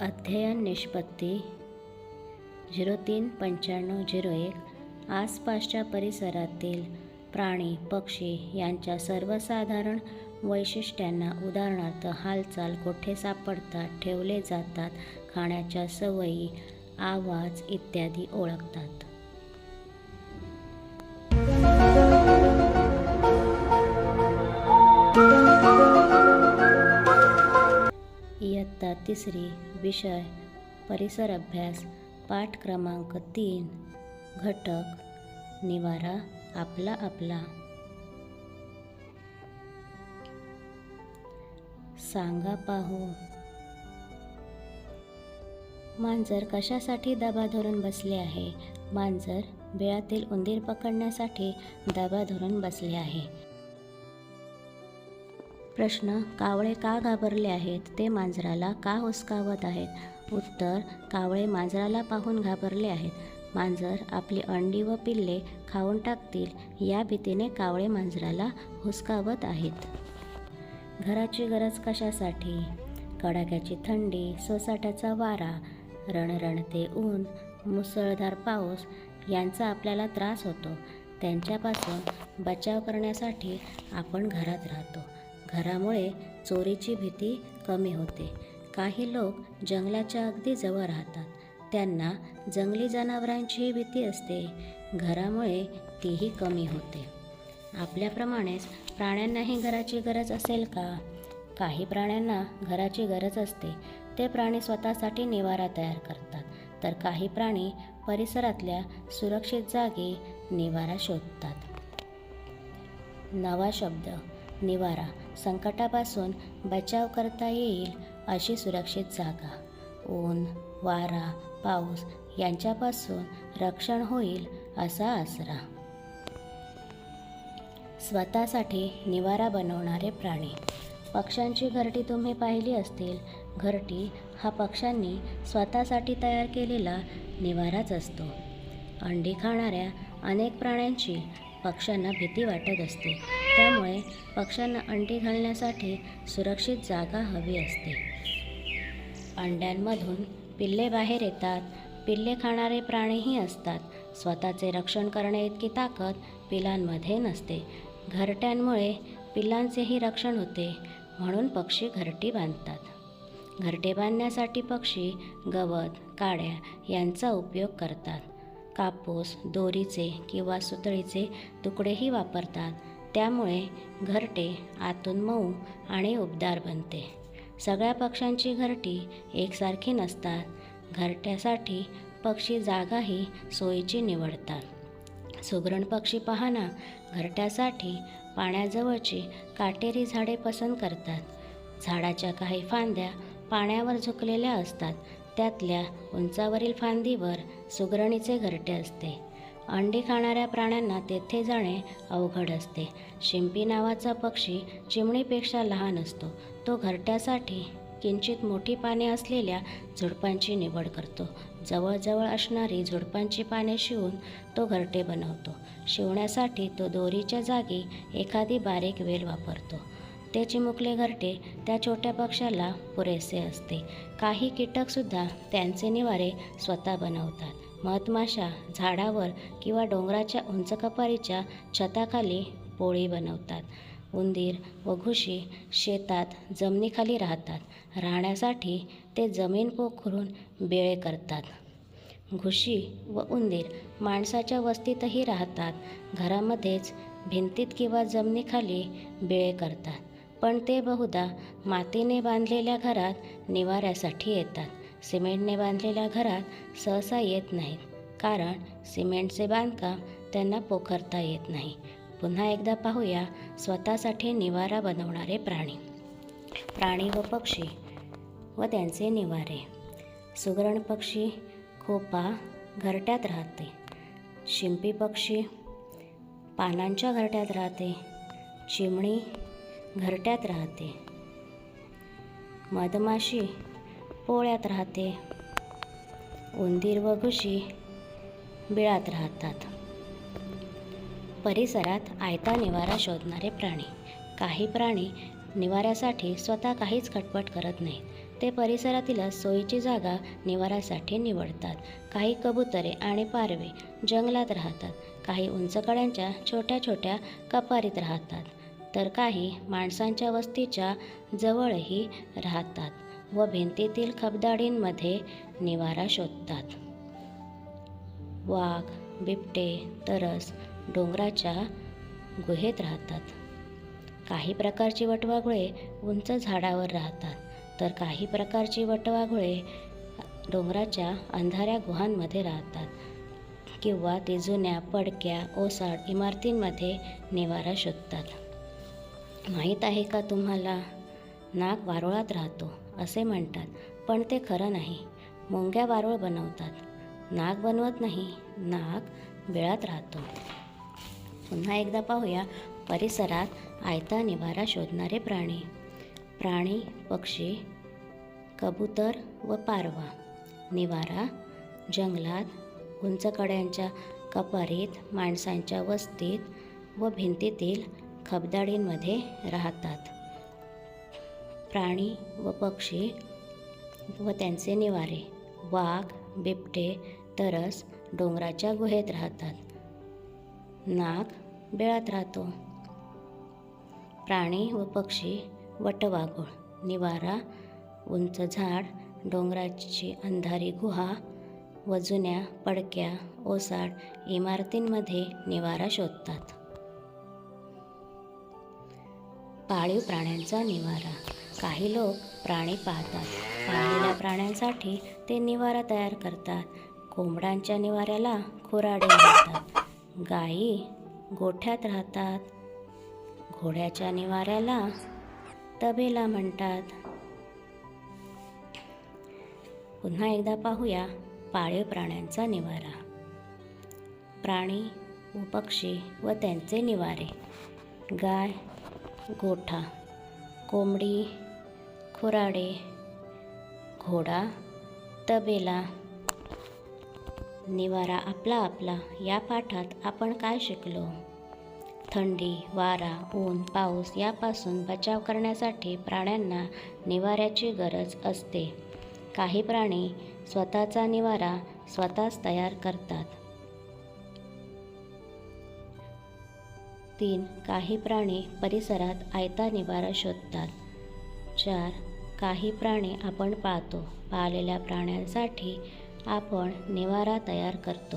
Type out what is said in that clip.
अध्ययन निष्पत्ती झिरो तीन पंच्याण्णव झिरो एक. आसपासच्या परिसरातील प्राणी पक्षी यांच्या सर्वसाधारण वैशिष्ट्यांना उदाहरणार्थ हालचाल कोठे सापडतात ठेवले जातात खाण्याच्या सवयी आवाज इत्यादी ओळखतात. तिसरी विषय परिसर अभ्यास पाठ क्रमांक तीन घटक निवारा आपला आपला. सांगा पाहू. मांजर कशासाठी दबा धरून बसले आहे? मांजर बिळातील उंदीर पकडण्यासाठी दबा धरून बसले आहे. प्रश्न कावळे का घाबरले आहेत? ते मांजराला का हुसकावत आहेत? उत्तर कावळे मांजराला पाहून घाबरले आहेत. मांजर आपली अंडी व पिल्ले खाऊन टाकतील या भीतीने कावळे मांजराला हुसकावत आहेत. घराची गरज कशासाठी? कडाक्याची थंडी सोसाट्याचा वारा रणरणते ऊन मुसळधार पाऊस यांचा आपल्याला त्रास होतो. त्यांच्यापासून बचाव करण्यासाठी आपण घरात राहतो. घरामुळे चोरीची भीती कमी होते. काही लोक जंगलाच्या अगदी जवळ राहतात. त्यांना जंगली जनावरांचीही भीती असते. घरामुळे तीही कमी होते. आपल्याप्रमाणेच प्राण्यांनाही घराची गरज असेल का? काही प्राण्यांना घराची गरज असते. ते प्राणी स्वतःसाठी निवारा तयार करतात. तर काही प्राणी परिसरातल्या सुरक्षित जागी निवारा शोधतात. नवा शब्द निवारा. संकटापासून बचाव करता येईल अशी सुरक्षित जागा. ऊन वारा पाऊस यांच्यापासून रक्षण होईल असा आसरा. स्वतःसाठी निवारा बनवणारे प्राणी. पक्ष्यांची घरटी तुम्ही पाहिली असतील. घरटी हा पक्ष्यांनी स्वतःसाठी तयार केलेला निवाराच असतो. अंडी खाणाऱ्या अनेक प्राण्यांची पक्ष्यांना भीती वाटत असते. त्यामुळे पक्ष्यांना अंडी घालण्यासाठी सुरक्षित जागा हवी असते. अंड्यांमधून पिल्ले बाहेर येतात. पिल्ले खाणारे प्राणीही असतात. स्वतःचे रक्षण करणे इतकी ताकद पिलांमध्ये नसते. घरट्यांमुळे पिल्लांचेही रक्षण होते. म्हणून पक्षी घरटी बांधतात. घरटे बांधण्यासाठी पक्षी गवत काड्या यांचा उपयोग करतात. कापूस दोरीचे किंवा सुतळीचे तुकडेही वापरतात. त्यामुळे घरटे आतून मऊ आणि उबदार बनते. सगळ्या पक्ष्यांची घरटी एकसारखी नसतात. घरट्यासाठी पक्षी जागाही सोयीची निवडतात. सुगरण पक्षी पाहणा घरट्यासाठी पाण्याजवळची काटेरी झाडे पसंत करतात. झाडाच्या काही फांद्या पाण्यावर झुकलेल्या असतात. त्यातल्या उंचावरील फांदीवर सुगरणीचे घरटे असते. अंडी खाणाऱ्या प्राण्यांना तेथे जाणे अवघड असते. शिंपी नावाचा पक्षी चिमणीपेक्षा लहान असतो. तो घरट्यासाठी किंचित मोठी पाने असलेल्या झुडपांची निवड करतो. जवळजवळ असणारी झुडपांची पाने शिवून तो घरटे बनवतो. शिवण्यासाठी तो दोरीच्या जागी एखादी बारीक वेल वापरतो. ते चिमुकले घरटे त्या छोट्या पक्ष्याला पुरेसे असते. काही कीटकसुद्धा त्यांचे निवारे स्वतः बनवतात. मधमाशा झाडावर किंवा डोंगराच्या उंच कपारीच्या छताखाली पोळी बनवतात. उंदीर व घुशी शेतात जमिनीखाली राहतात. राहण्यासाठी ते जमीन पोखरून बेळे करतात. घुशी व उंदीर माणसाच्या वस्तीतही राहतात. घरामध्येच भिंतीत किंवा जमिनीखाली बेळे करतात. पण ते बहुधा मातीने बांधलेल्या घरात निवाऱ्यासाठी येतात. सिमेंटने बांधलेल्या घरात सहसा येत नाहीत. कारण सिमेंटचे बांधकाम त्यांना पोखरता येत नाही. पुन्हा एकदा पाहूया स्वतःसाठी निवारा बनवणारे प्राणी. प्राणी व पक्षी व त्यांचे निवारे. सुगरण पक्षी खोपा घरट्यात राहते. शिंपी पक्षी पानांच्या घरट्यात राहते. चिमणी घरट्यात राहते. मधमाशी पोळ्यात राहते. उंदीर व घुशी बिळात राहतात. परिसरात आयता निवारा शोधणारे प्राणी. काही प्राणी निवाऱ्यासाठी स्वतः काहीच खटपट करत नाहीत ते परिसरातीलच सोयीची जागा निवाऱ्यासाठी निवडतात. काही कबुतरे आणि पारवे जंगलात राहतात. काही उंच कड्यांच्या छोट्या छोट्या कपारीत राहतात. तर काही माणसांच्या वस्तीच्या जवळही राहतात. व भिंतीतील खबदाडींमध्ये निवारा शोधतात. वाघ बिबटे तरस डोंगराच्या गुहेत राहतात. काही प्रकारची वटवाघुळे उंच झाडावर राहतात तर काही प्रकारची वटवाघुळे डोंगराच्या अंधाऱ्या गुहांमध्ये राहतात किंवा ते जुन्या पडक्या ओसाड इमारतींमध्ये निवारा शोधतात. माहीत आहे का तुम्हाला? नाग वारुळात राहतो. असे म्हणतात. पण ते खरं नाही. मुंग्या वारूळ बनवतात. नाग बनवत नाही. नाग बिळात राहतो. पुन्हा एकदा पाहूया परिसरात आयता निवारा शोधणारे प्राणी. प्राणी पक्षी कबूतर व पारवा. निवारा जंगलात उंच कड्यांच्या कपारीत माणसांच्या वस्तीत व भिंतीतील खबदाडींमध्ये राहतात. प्राणी व पक्षी व त्यांचे निवारे वाघ बिबटे तरस डोंगराच्या गुहेत राहतात. नाग बेळात राहतो. प्राणी व पक्षी वटवाघूळ निवारा उंच झाड डोंगराची अंधारी गुहा व जुन्या पडक्या ओसाड इमारतींमध्ये निवारा शोधतात. पाळीव प्राण्यांचा निवारा काही लोक प्राणी पाहतात पाळलेल्या प्राण्यांसाठी ते निवारा तयार करतात. कोंबड्यांच्या निवाऱ्याला खुराडे म्हणतात. गायी गोठ्यात राहतात. घोड्याच्या निवाऱ्याला तबेला म्हणतात. पुन्हा एकदा पाहूया पाळीव प्राण्यांचा निवारा. प्राणी व पक्षी व त्यांचे निवारे. गाय गोठा कोंबडी खुराडे घोडा तबेला निवारा आपला आपला या पाठात आपण काय शिकलो? थंडी वारा ऊन पाऊस यापासून बचाव करण्यासाठी प्राण्यांना निवाऱ्याची गरज असते. काही प्राणी स्वतःचा निवारा स्वतःच तयार करतात. तीन काही प्राणी परिसरात आयता निवारा शोधतात. चार काही प्राणी आपण पाळतो पाळलेल्या प्राण्यांसाठी आपण निवारा तयार करतो.